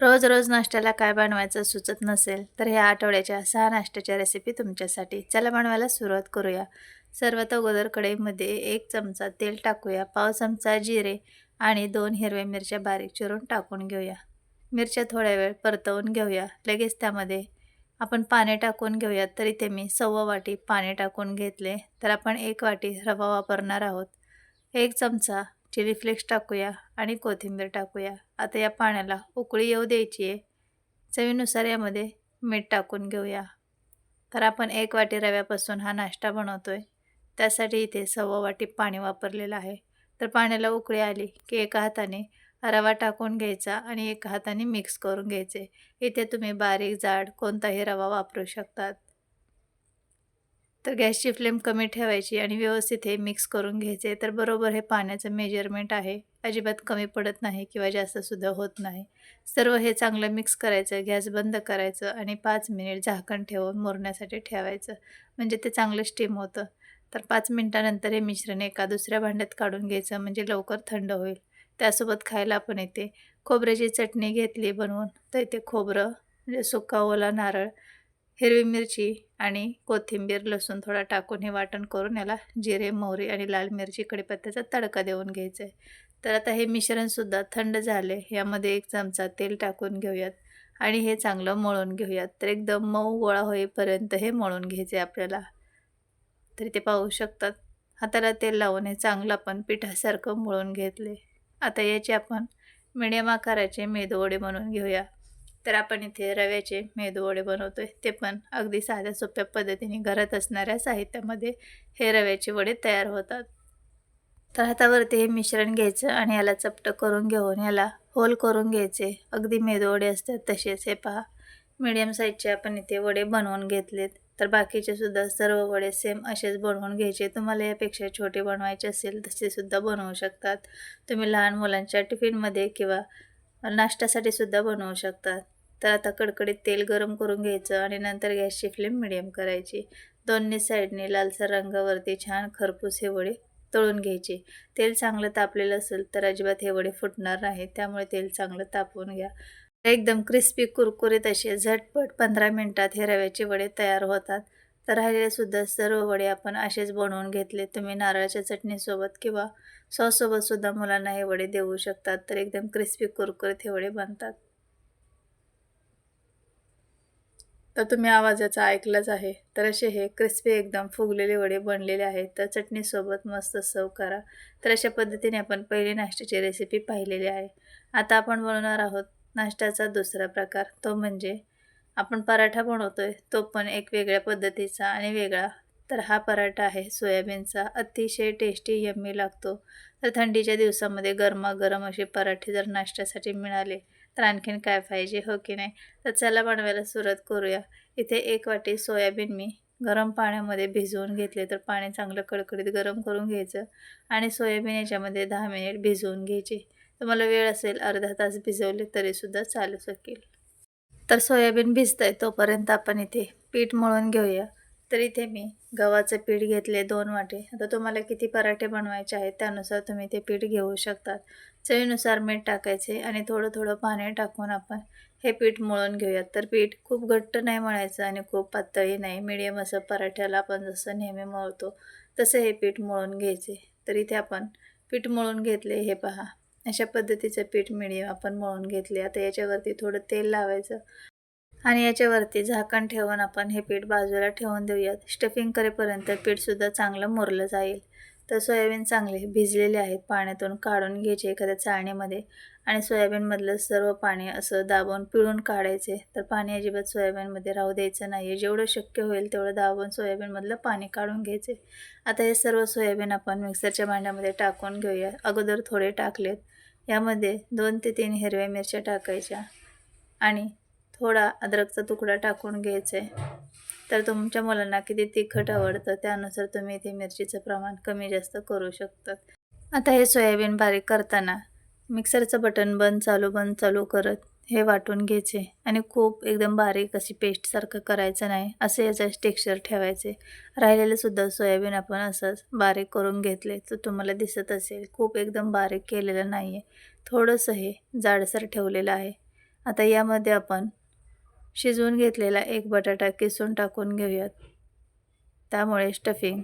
रोज रोज नाश्त्याला काय बनवायचं सुचत नसेल तर ह्या आठवड्याच्या सहा नाश्त्याच्या रेसिपी तुमच्यासाठी. चला बनवायला सुरुवात करूया. सर्वात अगोदर कढईमध्ये एक चमचा तेल टाकूया. पाव चमचा जिरे आणि दोन हिरव्या मिरच्या बारीक चिरून टाकून घेऊया. मिरच्या थोड्या वेळ परतवून घेऊया. लगेच त्यामध्ये आपण पाणी टाकून घेऊया. तर इथे मी सव्वा वाटी पाणी टाकून घेतले. तर आपण एक वाटी रवा वापरणार आहोत. एक चमचा चिली फ्लेक्स टाकूया आणि कोथिंबीर टाकूया. आता या पाण्याला उकळी येऊ द्यायची आहे. चवीनुसार यामध्ये मीठ टाकून घेऊया. तर आपण एक वाटी रव्यापासून हा नाश्ता बनवतो आहे त्यासाठी इथे सव्वा वाटी पाणी वापरलेलं आहे. तर पाण्याला उकळी आली की एका हाताने रवा टाकून घ्यायचा आणि एका हाताने मिक्स करून घ्यायचे. इथे तुम्ही बारीक जाड कोणताही रवा वापरू शकतात. तर गॅसची फ्लेम कमी ठेवायची आणि व्यवस्थित हे मिक्स करून घ्यायचे. तर बरोबर हे पाण्याचं मेजरमेंट आहे. अजिबात कमी पडत नाही किंवा जास्तसुद्धा होत नाही. सर्व हे चांगलं मिक्स करायचं गॅस बंद करायचं आणि पाच मिनिट झाकण ठेवून मुरण्यासाठी ठेवायचं. म्हणजे ते चांगलं स्टीम होतं. तर पाच मिनटानंतर हे मिश्रण एका दुसऱ्या भांड्यात काढून घ्यायचं म्हणजे लवकर थंड होईल. त्यासोबत खायला पण येते. खोबऱ्याची चटणी घेतली बनवून तर इथे खोबरं म्हणजे सुका ओला नारळ हिरवी मिरची आणि कोथिंबीर लसूण थोडा टाकून हे वाटण करून याला जिरे मोहरी आणि लाल मिरची कडीपत्त्याचा तडका देऊन घ्यायचा आहे. तर आता हे मिश्रणसुद्धा थंड झाले. यामध्ये एक चमचा तेल टाकून घेऊयात आणि हे चांगलं मळून घेऊयात. तर एकदम मऊ गोळा होईपर्यंत हे मळून घ्यायचे आपल्याला. तरी ते पाहू शकतात. हाताला तेल लावून हे चांगलं आपण पिठासारखं मळून घेतले. आता याचे आपण मिडियम आकाराचे मेदवडे बनवून घेऊया. तर आपण इथे रव्याचे मेदूवडे बनवतो आहे ते पण अगदी साध्या सोप्या पद्धतीने घरात असणाऱ्या साहित्यामध्ये हे रव्याचे वडे तयार होतात. तर हातावरती हे मिश्रण घ्यायचं आणि याला चपटं करून घेऊन याला होल करून घ्यायचे. अगदी मेदूवडे असतात तसेच हे पहा. मीडियम साईजचे आपण इथे वडे बनवून घेतलेत. तर बाकीचे सुद्धा सर्व वडे सेम असेच बनवून घ्यायचे. तुम्हाला यापेक्षा छोटे बनवायचे असेल तसे सुद्धा बनवू शकतात. तुम्ही लहान मुलांच्या टिफिनमध्ये किंवा नाश्त्यासाठी सुद्धा बनवू शकतात. तर आता कडकडीत तेल गरम करून घ्यायचं आणि नंतर गॅसची फ्लेम मिडियम करायची. दोन्ही साईडने लालसर रंगावरती छान खरपूस हे वडे तळून घ्यायचे. तेल चांगलं तापलेलं असेल तर अजिबात हे वडे फुटणार नाही त्यामुळे तेल चांगलं तापवून घ्या. एकदम क्रिस्पी कुरकुरीत असे झटपट पंधरा मिनटात हे रव्याचे वडे तयार होतात. तर राहिलेले सुद्धा सर्व वडे आपण असेच बनवून घेतले. तुम्ही नारळाच्या चटणीसोबत किंवा सॉससोबत सुद्धा मुलांना हे वडे देऊ शकतात तर एकदम क्रिस्पी कुरकुरीत हे वडे बनतात. तर तुम्ही आवाज याचा ऐकलाच आहे तर असे हे क्रिस्पी एकदम फुगलेले वडे बनलेले आहेत तर चटणीसोबत मस्त सर्व करा. तर अशा पद्धतीने आपण पहिली नाश्त्याची रेसिपी पाहिलेली आहे. आता आपण बनवणार आहोत नाश्त्याचा दुसरा प्रकार तो म्हणजे आपण पराठा बनवतो आहे तो पण एक वेगळ्या पद्धतीचा आणि वेगळा. तर हा पराठा आहे. सोयाबीनचा. अतिशय टेस्टी यम्मी लागतो. तर थंडीच्या दिवसामध्ये गरमागरम असे पराठे जर नाश्त्यासाठी मिळाले तर आणखीन काय पाहिजे हो की नाही? तर चला बनवायला सुरुवात करूया. इथे एक वाटी सोयाबीन मी गरम पाण्यामध्ये भिजवून घेतले तर पाणी चांगलं कडकडीत गरम करून घ्यायचं आणि सोयाबीन याच्यामध्ये दहा मिनिट भिजवून घ्यायचे. तुम्हाला वेळ असेल अर्धा तास भिजवले तरीसुद्धा चालू शकेल. तर सोयाबीन भिजत आहे तोपर्यंत आपण इथे पीठ मळून घेऊया. तर इथे मी गव्हाचं पीठ घेतले दोन वाटे. आता तुम्हाला किती पराठे बनवायचे आहेत त्यानुसार तुम्ही ते पीठ घेऊ शकतात चवीनुसार मीठ टाकायचे आणि थोडं थोडं पाणी टाकून आपण हे पीठ मळून घेऊयात. तर पीठ खूप घट्ट नाही मळायचं आणि खूप पातळी नाही. मिडियम असं पराठ्याला आपण जसं नेहमी मळतो तसं हे पीठ मळून घ्यायचे. तर इथे आपण पीठ मळून घेतले हे पहा. अशा पद्धतीचं पीठ मिडियम आपण मळून घेतले. आता याच्यावरती थोडं तेल लावायचं. आणि याच्यावरती झाकण ठेवून आपण हे पीठ बाजूला ठेवून देऊयात. स्टफिंग करेपर्यंत पीठसुद्धा चांगलं मुरलं जाईल. तर सोयाबीन चांगले भिजलेले आहेत पाण्यातून काढून घ्यायचे एखाद्या चाळणीमध्ये. आणि सोयाबीनमधलं सर्व पाणी असं दाबून पिळून काढायचे. तर पाणी अजिबात सोयाबीनमध्ये राहू द्यायचं नाही आहे जेवढं शक्य होईल तेवढं दाबून सोयाबीनमधलं पाणी काढून घ्यायचे. आता हे सर्व सोयाबीन आपण मिक्सरच्या भांड्यामध्ये टाकून घेऊया. अगोदर थोडे टाकलेत. यामध्ये दोन ते तीन हिरव्या मिरच्या टाकायच्या. आणि थोडा अद्रकचा तुकडा टाकून घ्यायचा आहे. तर तुमच्या मुलांना किती तिखट आवडतं त्यानुसार तुम्ही इथे मिरचीचं प्रमाण कमी जास्त करू शकतात आता हे सोयाबीन बारीक करताना मिक्सरचं बटन बंद चालू बंद चालू करत हे वाटून घ्यायचे आणि खूप एकदम बारीक अशी पेस्टसारखं करायचं नाही असं याचं टेक्स्चर ठेवायचे. राहिलेलंसुद्धा सोयाबीन आपण असंच बारीक करून घेतले तर तुम्हाला दिसत असेल खूप एकदम बारीक केलेलं नाही आहे थोडंसं हे जाडसर ठेवलेलं आहे. आता यामध्ये आपण शिजवून घेतलेला एक बटाटा किसून टाकून घेऊयात. त्यामुळे स्टफिंग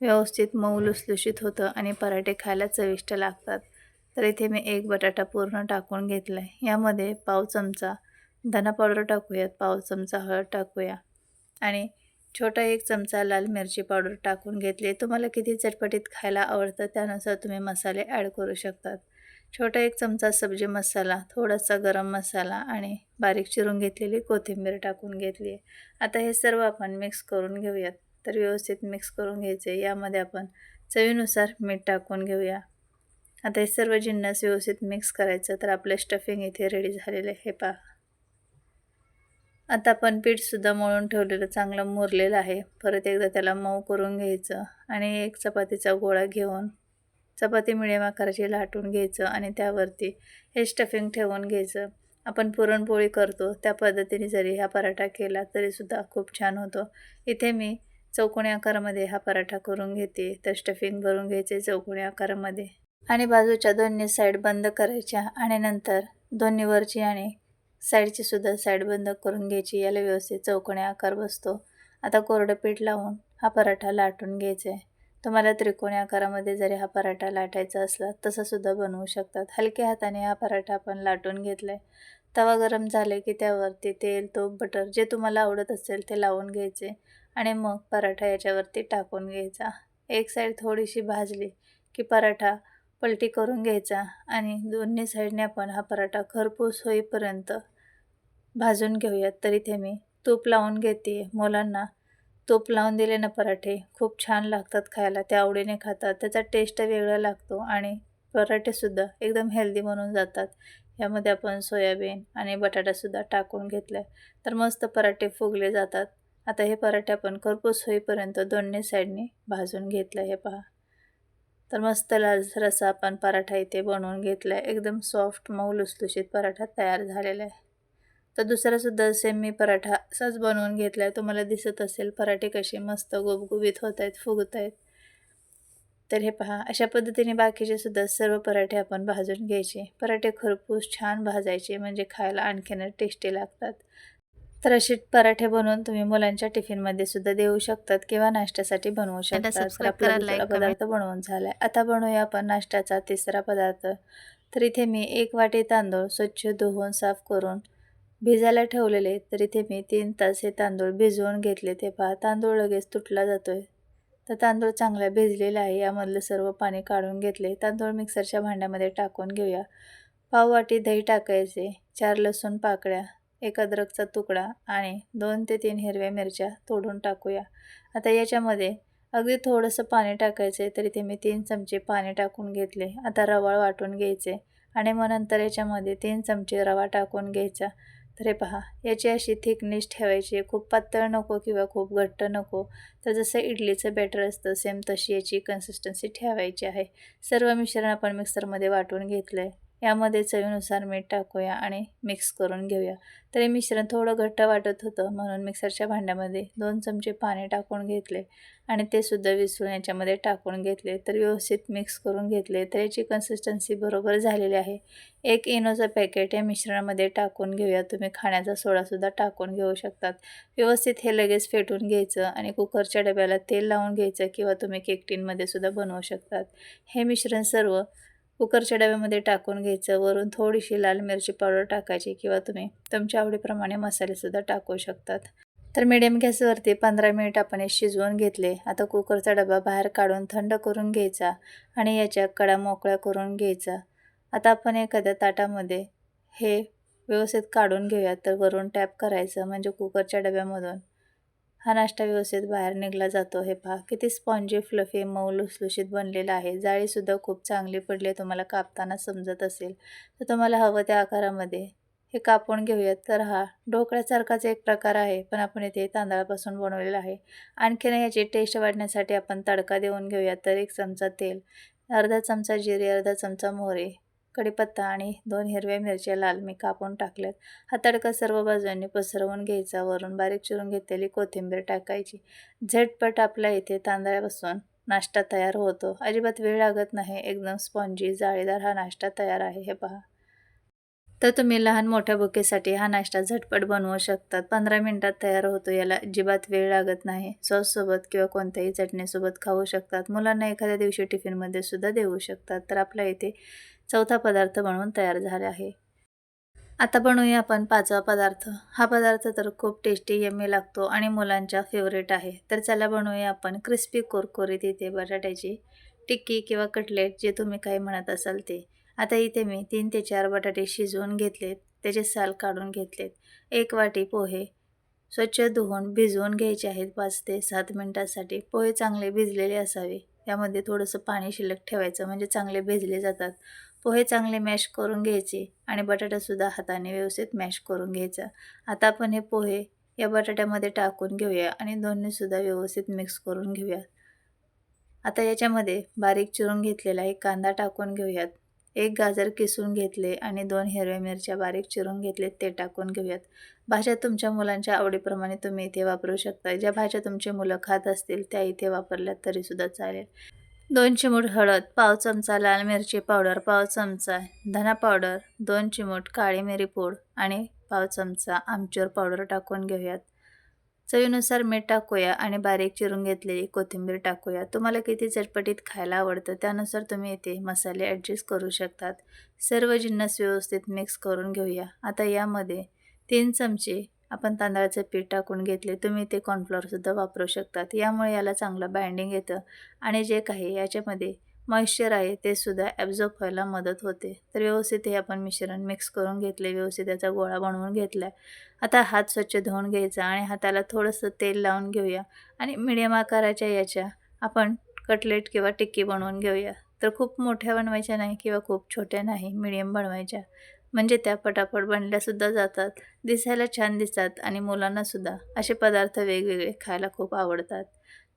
व्यवस्थित मऊ लुसलुशीत होतं आणि पराठे खायला चविष्ट लागतात. तर इथे मी एक बटाटा पूर्ण टाकून घेतला आहे यामध्ये पाव चमचा धना पावडर टाकूयात. पाव चमचा हळद टाकूया. आणि छोटा एक चमचा लाल मिरची पावडर टाकून घेतली. तुम्हाला किती चटपटीत खायला आवडतं त्यानुसार तुम्ही मसाले ॲड करू शकतात. छोटा एक चमचा सब्जी मसाला थोडासा गरम मसाला आणि बारीक चिरून घेतलेली कोथिंबीर टाकून घेतली आहे. आता हे सर्व आपण मिक्स करून घेऊयात. तर व्यवस्थित मिक्स करून घ्यायचे. यामध्ये आपण चवीनुसार मीठ टाकून घेऊया. आता हे सर्व जिन्नस व्यवस्थित मिक्स करायचं. तर आपलं स्टफिंग इथे रेडी झालेलं आहे. हे पहा. आता आपण पीठसुद्धा मळून ठेवलेलं चांगलं मुरलेलं आहे. परत एकदा त्याला मऊ करून घ्यायचं आणि एक चपातीचा गोळा घेऊन चपाती मिडियम आकाराची लाटून घ्यायचं आणि त्यावरती हे स्टफिंग ठेवून घ्यायचं. आपण पुरणपोळी करतो त्या पद्धतीने जरी हा पराठा केला तरीसुद्धा खूप छान होतो. इथे मी चौकोणी आकारामध्ये हा पराठा करून घेते. तर स्टफिंग भरून घ्यायचे चौकोणी आकारामध्ये. आणि बाजूच्या दोन्ही साईड बंद करायच्या आणि नंतर दोन्ही वरची आणि साईडची सुद्धा साईड बंद करून घ्यायची. याला व्यवस्थित चौकोणी आकार बसतो. आता कोरडं पीठ लावून हा पराठा लाटून घ्यायचा आहे. तुम्हाला त्रिकोणी आकारामध्ये जरी हा पराठा लाटायचा असला तसासुद्धा बनवू शकतात. हलक्या हाताने हा पराठा आपण लाटून घेतला आहे तवा गरम झाले की त्यावरती तेल तूप बटर जे तुम्हाला आवडत असेल ते लावून घ्यायचे आणि मग पराठा याच्यावरती टाकून घ्यायचा. एक साईड थोडीशी भाजली की पराठा पलटी करून घ्यायचा आणि दोन्ही साईडने आपण हा पराठा खरपूस होईपर्यंत भाजून घेऊयात. तर इथे मी तूप लावून घेते मुलांना. तूप लावून दिले ना पराठे. खूप छान लागतात खायला. त्या आवडीने खातात. त्याचा टेस्ट वेगळा लागतो आणि पराठेसुद्धा एकदम हेल्दी बनून जातात. यामध्ये आपण सोयाबीन आणि बटाटासुद्धा टाकून घेतलं. तर मस्त पराठे फुगले जातात. आता हे पराठे आपण करपूस होईपर्यंत दोन्ही साईडने भाजून घेतलं हे पहा. तर मस्त लालसर असा आपण पराठा इथे बनवून घेतला आहे एकदम सॉफ्ट मऊ लुसलुशीत पराठा तयार झालेला आहे. तर दुसरासुद्धा सेम मी पराठा असाच बनवून घेतला आहे तुम्हाला दिसत असेल पराठे कसे मस्त गुबगुबीत होत आहेत फुगत आहेत तर हे पहा अशा पद्धतीने बाकीचे सुद्धा सर्व पराठे आपण भाजून घ्यायचे. पराठे खरपूस छान भाजायचे म्हणजे खायला आणखीन टेस्टी लागतात. तर असे पराठे बनवून तुम्ही मुलांच्या टिफिनमध्ये सुद्धा देऊ शकतात किंवा नाश्त्यासाठी बनवू शकतात. तर आपला दुसरा पदार्थ बनवून झालाय. आता बनवूया आपण नाश्त्याचा तिसरा पदार्थ. तर इथे मी एक वाटी तांदूळ स्वच्छ धुवून साफ करून भिजायला ठेवलेले तर इथे मी तीन तास हे तांदूळ भिजवून घेतले ते पहा. तांदूळ लगेच तुटला जातोय. तर तांदूळ चांगला भिजलेला आहे यामधलं सर्व पाणी काढून घेतले. तांदूळ मिक्सरच्या भांड्यामध्ये टाकून घेऊया. पाव वाटी दही टाकायचे चार लसूण पाकळ्या एक अद्रकचा तुकडा आणि दोन ते तीन हिरव्या मिरच्या तोडून टाकूया. आता याच्यामध्ये अगदी थोडंसं पाणी टाकायचं आहे तर इथे मी तीन चमचे पाणी टाकून घेतले. आता रवा वाटून घ्यायचे आणि मग नंतर याच्यामध्ये तीन चमचे रवा टाकून घ्यायचा. तर हे पहा याची अशी थिकनेस ठेवायची आहे. खूप पातळ नको किंवा खूप घट्ट नको. तर जसं इडलीचं बॅटर असतं सेम तशी याची कन्सिस्टन्सी ठेवायची आहे. सर्व मिश्रण आपण मिक्सरमध्ये वाटून घेतलं आहे यामध्ये चवीनुसार मीठ टाकूया आणि मिक्स करून घेऊया. तर हे मिश्रण थोडं घट्ट वाटत होतं म्हणून मिक्सरच्या भांड्यामध्ये दोन चमचे पाणी टाकून घेतले आणि ते सुद्धा विसरून याच्यामध्ये टाकून घेतले. तर व्यवस्थित मिक्स करून घेतले तर याची कन्सिस्टन्सी बरोबर झालेली आहे. एक इनोचं पॅकेट या मिश्रणामध्ये टाकून घेऊया. तुम्ही खाण्याचा सोडासुद्धा टाकून घेऊ शकतात. व्यवस्थित हे लगेच फेटून घ्यायचं आणि कुकरच्या डब्याला तेल लावून घ्यायचं किंवा तुम्ही केकटीनमध्ये सुद्धा बनवू शकतात. हे मिश्रण सर्व कुकरच्या डब्यामध्ये टाकून घ्यायचं. वरून थोडीशी लाल मिरची पावडर टाकायची किंवा तुम्ही तुमच्या आवडीप्रमाणे मसालेसुद्धा टाकू शकतात. तर मिडियम गॅसवरती पंधरा मिनिट आपण हे शिजवून घेतले. आता कुकरचा डबा बाहेर काढून थंड करून घ्यायचा आणि याच्या कडा मोकळ्या करून घ्यायचा. आता आपण एखाद्या ताटामध्ये हे व्यवस्थित काढून घेऊयात. तर वरून टॅप करायचं म्हणजे कुकरच्या डब्यामधून. हा नाश्ता व्यवस्थित बाहेर निघला जातो. हे पहा किती स्पॉन्जी फ्लफी मऊ लुसलुशीत बनलेला आहे. जाळीसुद्धा खूप चांगली पडली आहे तुम्हाला कापताना समजत असेल. तर तुम्हाला हवं त्या आकारामध्ये. हे कापून घेऊयात. तर हा ढोकळ्यासारखाच एक प्रकार आहे पण आपण इथे तांदळापासून बनवलेला आहे. आणखीन याची टेस्ट वाढण्यासाठी आपण तडका देऊन घेऊयात. तर एक चमचा तेल अर्धा चमचा जिरे अर्धा चमचा मोहरी. कढीपत्ता आणि दोन हिरव्या मिरच्या लाल मी कापून टाकल्यात. हा तडका सर्व बाजूंनी पसरवून घ्यायचा. वरून बारीक चिरून घेतलेली कोथिंबीर टाकायची. झटपट आपल्या इथे तांदळापासून नाश्ता तयार होतो. अजिबात वेळ लागत नाही. एकदम स्पॉन्जी जाळीदार हा नाश्ता तयार आहे. हे पहा. तर तुम्ही लहान मोठ्या बुकेसाठी हा नाश्ता झटपट बनवू शकतात पंधरा मिनटात तयार होतो. याला अजिबात वेळ लागत नाही. सॉससोबत किंवा कोणत्याही चटणीसोबत खाऊ शकतात. मुलांना एखाद्या दिवशी टिफिनमध्ये सुद्धा देऊ शकतात. तर आपल्या इथे चौथा पदार्थ बनवून तयार झाला आहे. आता बनवूया आपण पाचवा पदार्थ. हा पदार्थ तर खूप टेस्टी यम्मी लागतो आणि मुलांच्या फेवरेट आहे. तर चला बनवूया आपण क्रिस्पी कुरकुरीत इथे बटाट्याची टिक्की किंवा कटलेट जे तुम्ही काही म्हणत असाल ते. आता इथे मी तीन ते चार बटाटे शिजवून घेतलेत. त्याचे साल काढून घेतलेत. एक वाटी पोहे स्वच्छ धुवून भिजवून घ्यायचे आहेत पाच ते सात मिनटासाठी. पोहे चांगले भिजलेले असावे. यामध्ये थोडंसं पाणी शिल्लक ठेवायचं म्हणजे चांगले भिजले जातात. पोहे चांगले मॅश करून घ्यायचे आणि बटाटासुद्धा हाताने व्यवस्थित मॅश करून घ्यायचा. आता आपण हे पोहे या बटाट्यामध्ये टाकून घेऊया आणि दोन्हीसुद्धा व्यवस्थित मिक्स करून घेऊया. आता याच्यामध्ये बारीक चिरून घेतलेला एक कांदा टाकून घेऊयात. एक गाजर किसून घेतले आणि दोन हिरव्या मिरच्या बारीक चिरून घेतले ते टाकून घेऊयात. भाज्या तुमच्या मुलांच्या आवडीप्रमाणे तुम्ही इथे वापरू शकता. ज्या भाज्या तुमची मुलं खात असतील त्या इथे वापरल्या तरीसुद्धा चालेल. दोन चिमूट हळद पाव चमचा लाल मिरची पावडर पाव चमचा धना पावडर दोन चिमूट काळी मिरी पूड आणि पाव चमचा आमचूर पावडर टाकून घेऊयात. चवीनुसार मीठ टाकूया आणि बारीक चिरून घेतलेली कोथिंबीर टाकूया. तुम्हाला किती चटपटीत खायला आवडतं त्यानुसार तुम्ही इथे मसाले ॲडजस्ट करू शकतात. सर्व जिन्नस व्यवस्थित मिक्स करून घेऊया. आता यामध्ये तीन चमचे आपण तांदळाचं पीठ टाकून घेतले तुम्ही ते कॉर्नफ्लॉरसुद्धा वापरू शकतात. यामुळे याला चांगलं बाइंडिंग येतं आणि जे काही याच्यामध्ये मॉइश्चर आहे ते सुद्धा ॲब्झॉर्ब व्हायला मदत होते. तर व्यवस्थित हे आपण मिश्रण मिक्स करून घेतले व्यवस्थित त्याचा गोळा बनवून घेतला. आता हात स्वच्छ धुवून घ्यायचा आणि हाताला थोडंसं तेल लावून घेऊया आणि मिडियम आकाराच्या याच्या आपण कटलेट किंवा टिक्की बनवून घेऊया. तर खूप मोठ्या बनवायच्या नाही किंवा खूप छोट्या नाही मिडियम बनवायच्या. म्हणजे त्या पटापट बनल्यासुद्धा जातात. दिसायला छान दिसतात आणि मुलांनासुद्धा. असे पदार्थ वेगवेगळे खायला खूप आवडतात.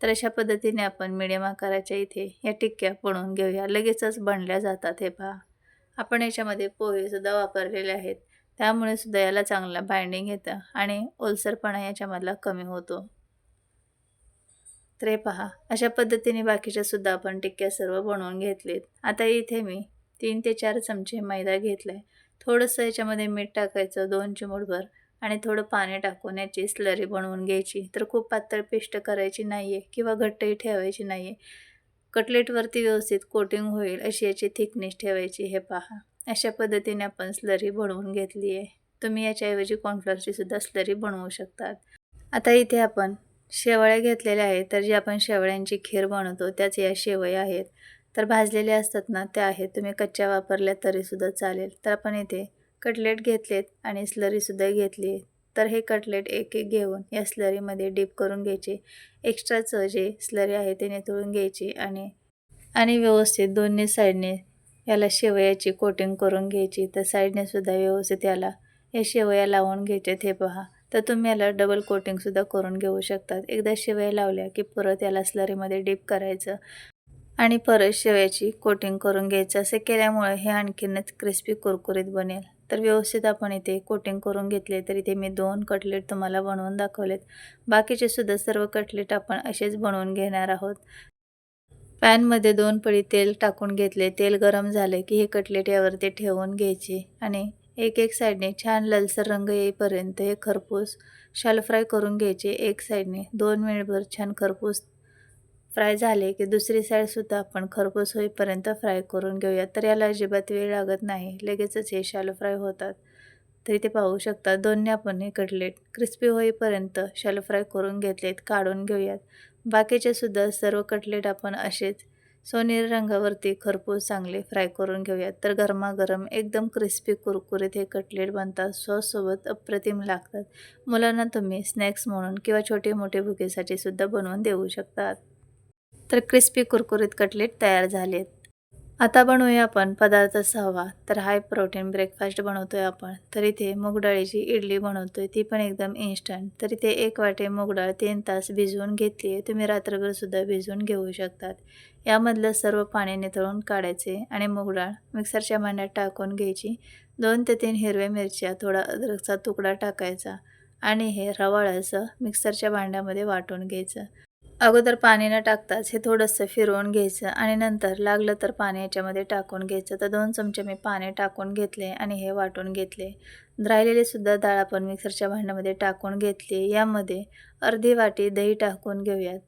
तर अशा पद्धतीने आपण मिडियम आकाराच्या इथे या टिक्क्या बनवून घेऊया. लगेचच बनल्या जातात हे पहा. आपण याच्यामध्ये पोहेसुद्धा वापरलेले आहेत. त्यामुळे सुद्धा याला चांगला बाइंडिंग येतं आणि ओलसरपणा याच्यामधला कमी होतो. तर हे पहा. अशा पद्धतीने बाकीच्या सुद्धा आपण टिक्क्या सर्व बनवून घेतलेत. आता इथे मी तीन ते चार चमचे मैदा घेतला आहे थोडंसं याच्यामध्ये मीठ टाकायचं दोन चिमूटभर आणि थोडं पाणी टाकून याची स्लरी बनवून घ्यायची. तर खूप पातळ पेस्ट करायची नाही आहे किंवा घट्टही ठेवायची नाही आहे कटलेटवरती व्यवस्थित कोटिंग होईल अशी याची थिकनेस ठेवायची हे पहा. अशा पद्धतीने आपण स्लरी बनवून घेतली आहे. तुम्ही याच्याऐवजी कॉर्नफ्लॉरची सुद्धा स्लरी बनवू शकतात. आता इथे आपण शेवळ्या घेतलेल्या आहेत. तर जी आपण शेवळ्यांची खीर बनवतो त्याच या शेवया आहेत. तर भाजलेल्या असतात ना त्या आहेत. तुम्ही कच्च्या वापरल्या तरीसुद्धा चालेल. तर आपण इथे कटलेट घेतलेत आणि स्लरीसुद्धा घेतली. तर हे कटलेट एक एक घेऊन या स्लरीमध्ये डीप करून घ्यायचे. एक्स्ट्राचं जे स्लरी आहे ते निथळून घ्यायची आणि आणि व्यवस्थित दोन्ही साईडने याला शेवयाची कोटिंग करून घ्यायची. तर साईडने सुद्धा व्यवस्थित याला या शेवया लावून घ्यायचे हे पहा. तर तुम्ही याला डबल कोटिंगसुद्धा करून घेऊ शकतात. एकदा शेवया लावल्या की परत याला स्लरीमध्ये डीप करायचं. आणि परत शेवयाची कोटिंग करून घ्यायचं. असे केल्यामुळे हे आणखीनच क्रिस्पी कुरकुरीत बनेल. तर व्यवस्थित आपण इथे कोटिंग करून घेतले तर इथे मी दोन कटलेट तुम्हाला बनवून दाखवलेत. बाकीचे सुद्धा सर्व कटलेट आपण असेच बनवून घेणार आहोत. पॅनमध्ये दोन पळी तेल टाकून घेतले. तेल गरम झाले की हे कटलेट यावरती ठेवून घ्यायचे आणि एक एक साईडने छान लालसर रंग येईपर्यंत हे खरपूस शाल फ्राय करून घ्यायचे. एक साईडने दोन मिनिटभर छान खरपूस फ्राय झाले की दुसरी साईडसुद्धा आपण खरपूस होईपर्यंत फ्राय करून घेऊया. तर याला अजिबात वेळ लागत नाही. लगेचच हे शालो फ्राय होतात. तर इथे पाहू शकता दोन्ही आपण हे कटलेट क्रिस्पी होईपर्यंत शालो फ्राय करून घेतलेत काढून घेऊयात. बाकीचे सुद्धा सर्व कटलेट आपण असेच सोनेरी रंगावरती खरपूस चांगले फ्राय करून घेऊयात. तर गरमागरम एकदम क्रिस्पी कुरकुरीत हे कटलेट बनतात. सॉससोबत अप्रतिम लागतात. मुलांना तुम्ही स्नॅक्स म्हणून किंवा छोटे मोठे भुकेसाठी सुद्धा बनवून देऊ शकतात. तर क्रिस्पी कुरकुरीत कटलेट तयार झालेत. आता बनवूया आपण पदार्थ सहावा. तर हाय प्रोटीन ब्रेकफास्ट बनवतोय आपण. तर इथे मूगडाळीची इडली बनवतोय. ती पण एकदम इन्स्टंट तर इथे एक वाटे मूगडाळ तीन तास भिजवून घेतली आहे. तुम्ही रात्रभरसुद्धा भिजवून घेऊ शकतात. यामधलं सर्व पाणी निथळून काढायचे आणि मूगडाळ मिक्सरच्या भांड्यात टाकून घ्यायची. दोन ते तीन हिरव्या मिरच्या थोडा अद्रकचा तुकडा टाकायचा आणि हे रवाळ असं मिक्सरच्या भांड्यामध्ये वाटून घ्यायचं. अगोदर पाणी न टाकताच हे थोडंसं फिरवून घ्यायचं आणि नंतर लागलं तर पाणी याच्यामध्ये टाकून घ्यायचं. तर दोन चमचे मी पाणी टाकून घेतले आणि हे वाटून घेतले. राहिलेले सुद्धा डाळ आपण मिक्सरच्या भांड्यामध्ये टाकून घेतली. यामध्ये अर्धी वाटी दही टाकून घेऊयात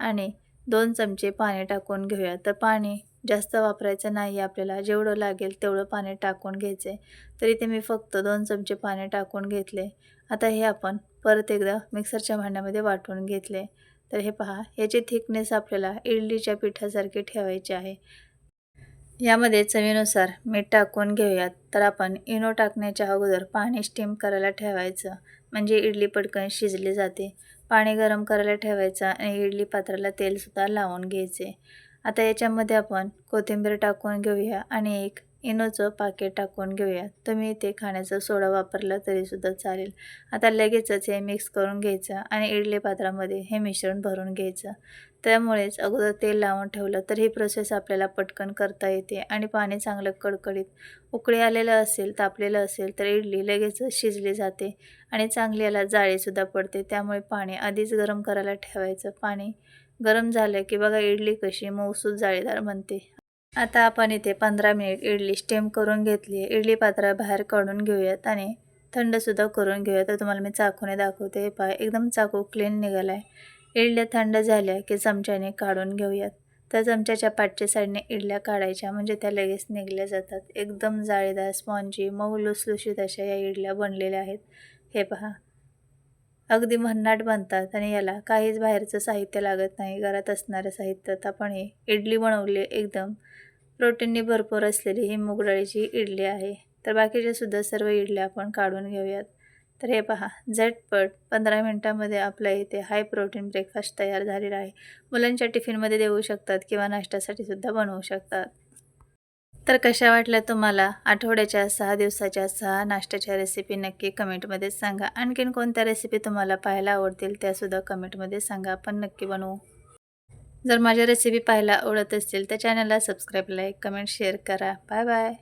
आणि दोन चमचे पाणी टाकून घेऊयात. तर पाणी जास्त वापरायचं नाही आपल्याला. जेवढं लागेल तेवढं पाणी टाकून घ्यायचे. तर इथे मी फक्त दोन चमचे पाणी टाकून घेतले. आता हे आपण परत एकदा मिक्सरच्या भांड्यामध्ये वाटून घेतले. तर हे पहा याची थिकनेस आपल्याला इडलीच्या पिठासारखी ठेवायची आहे. यामध्ये चवीनुसार मीठ टाकून घेऊयात. तर आपण इनो टाकण्याच्या अगोदर पाणी स्टीम करायला ठेवायचं. म्हणजे इडली पटकन शिजली जाते. पाणी गरम करायला ठेवायचं आणि इडली पात्राला तेलसुद्धा लावून घ्यायचे. आता याच्यामध्ये आपण कोथिंबीर टाकून घेऊया आणि एक इनोचं पाकिट टाकून घेऊया. तुम्ही इथे खाण्याचा सोडा वापरला तरीसुद्धा चालेल. आता लगेचच हे मिक्स करून घ्यायचं आणि इडली पात्रामध्ये हे मिश्रण भरून घ्यायचं. त्यामुळेच अगोदर तेल लावून ठेवलं तर ही प्रोसेस आपल्याला पटकन करता येते आणि पाणी चांगलं कडकडीत उकळी आलेलं असेल तापलेलं असेल तर इडली लगेचच शिजली जाते आणि चांगली याला जाळीसुद्धा पडते. त्यामुळे पाणी आधीच गरम करायला ठेवायचं. पाणी गरम झालं की बघा इडली कशी मऊसूद जाळीदार बनते. आता आपण इथे पंधरा मिनिट इडली स्टीम करून घेतली आहे. इडली पात्रा बाहेर काढून घेऊयात आणि थंडसुद्धा करून घेऊया तर तुम्हाला मी चाकूने दाखवते. हे एकदम चाकू क्लीन निघाला आहे. इडल्या थंड झाल्या की चमच्याने काढून घेऊयात. तर चमच्याच्या पाठच्या साईडने इडल्या काढायच्या म्हणजे त्या लगेच निघल्या जातात. एकदम जाळीदार स्पॉन्जी मऊ लुसलुशीत अशा या इडल्या बनलेल्या आहेत. हे पहा अगदी भन्नाट बनतात आणि याला काहीच बाहेरचं साहित्य लागत नाही. घरात असणारं साहित्यात आपण हे इडली बनवली एकदम प्रोटीननी भरपूर असलेली ही मुगडाळीची इडली आहे. तर बाकीच्या सुद्धा सर्व इडल्या आपण काढून घेऊयात. तर हे पहा झटपट पंधरा मिनटामध्ये आपल्या इथे हाय प्रोटीन ब्रेकफास्ट तयार झालेला आहे. मुलांच्या टिफिनमध्ये देऊ शकतात किंवा नाश्त्यासाठी सुद्धा बनवू शकतात. तर कशा वाटल्या तुम्हाला आठवड्याच्या सहा दिवसाच्या सहा नाश्त्याच्या रेसिपी नक्की कमेंटमध्ये सांगा. आणखीन कोणत्या रेसिपी तुम्हाला पाहायला आवडतील त्यासुद्धा कमेंटमध्ये सांगा. आपण नक्की बनवू. जर माझ्या रेसिपी पाहायला आवडत असतील तर चॅनलला सबस्क्राईब लाईक कमेंट शेअर करा. Bye bye